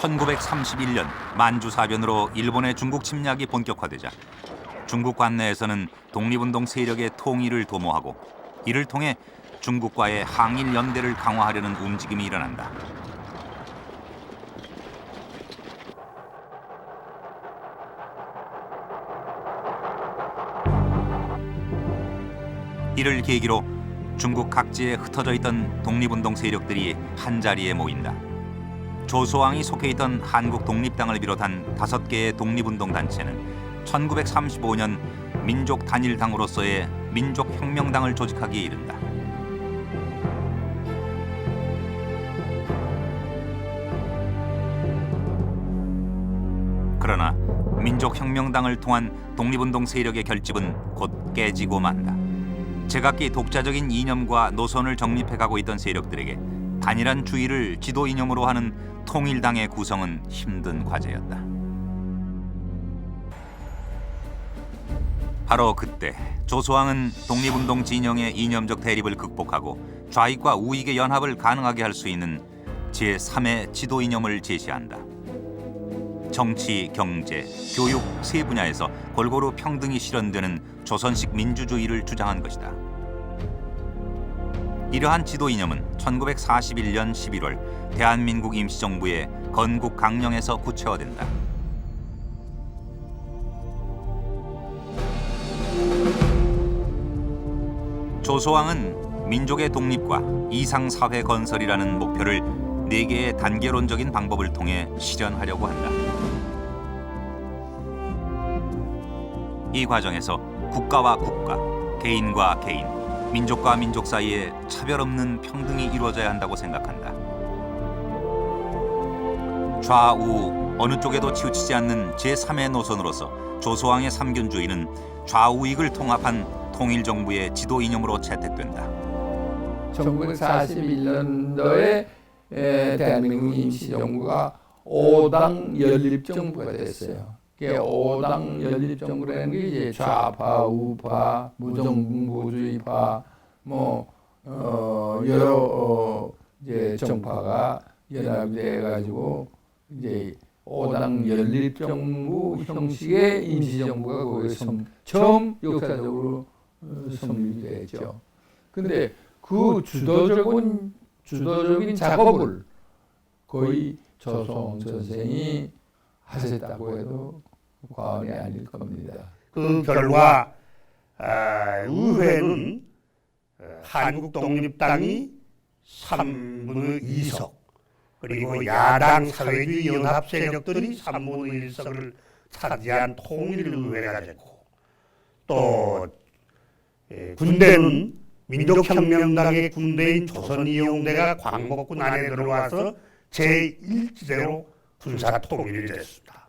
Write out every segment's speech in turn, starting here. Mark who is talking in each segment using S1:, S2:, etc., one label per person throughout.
S1: 1931년 만주 사변으로 일본의 중국 침략이 본격화되자 중국 관내에서는 독립운동 세력의 통일을 도모하고 이를 통해 중국과의 항일 연대를 강화하려는 움직임이 일어난다. 이를 계기로 중국 각지에 흩어져 있던 독립운동 세력들이 한 자리에 모인다. 조소왕이 속해 있던 한국 독립당을 비롯한 다섯 개의 독립운동 단체는 1935년 민족 단일당으로서의 민족 혁명당을 조직하기에 이른다. 그러나 민족혁명당을 통한 독립운동 세력의 결집은 곧 깨지고 만다. 제각기 독자적인 이념과 노선을 정립해가고 있던 세력들에게 단일한 주의를 지도 이념으로 하는 통일당의 구성은 힘든 과제였다. 바로 그때 조소왕은 독립운동 진영의 이념적 대립을 극복하고 좌익과 우익의 연합을 가능하게 할 수 있는 제3의 지도 이념을 제시한다. 정치, 경제, 교육 세 분야에서 골고루 평등이 실현되는 조선식 민주주의를 주장한 것이다. 이러한 지도 이념은 1941년 11월 대한민국 임시정부의 건국 강령에서 구체화된다. 조소왕은 민족의 독립과 이상사회 건설이라는 목표를 네 개의 단계론적인 방법을 통해 실현하려고 한다. 이 과정에서 국가와 국가, 개인과 개인, 민족과 민족 사이에 차별 없는 평등이 이루어져야 한다고 생각한다. 좌우 어느 쪽에도 치우치지 않는 제3의 노선으로서 조소왕의 삼균주의는 좌우익을 통합한 통일 정부의 지도 이념으로 채택된다.
S2: 1941년도에 대한민국 임시정부가 5당 연립 정부가 됐어요. 5당 연립정부라는 게 이제 좌파, 우파, 무정부주의파, 뭐 어, 여러 어, 이제 정파가 연합이 돼가지고 이제 5당 연립정부 형식의 임시정부가 거기서 성- 처음 역사적으로 어, 성립됐죠. 근데 그 주도적인 주도적인 작업을 거의 조성 선생이 하셨다고 해도 과언이 아닐 겁니다.
S3: 그 결과 아, 의회는 어, 한국 독립당이 3분의 2석 그리고 야당 사회주의 연합 세력들이 3분의 1석을 차지한 통일의회가 됐고 또 예, 군대는 민족혁명당의 군대인 조선이용대가 광복군 안에 들어와서 제1지대로 군사 통일이 됐습니다.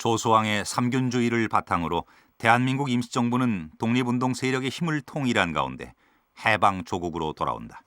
S1: 조소왕의 삼균주의를 바탕으로 대한민국 임시정부는 독립운동 세력의 힘을 통일한 가운데 해방 조국으로 돌아온다.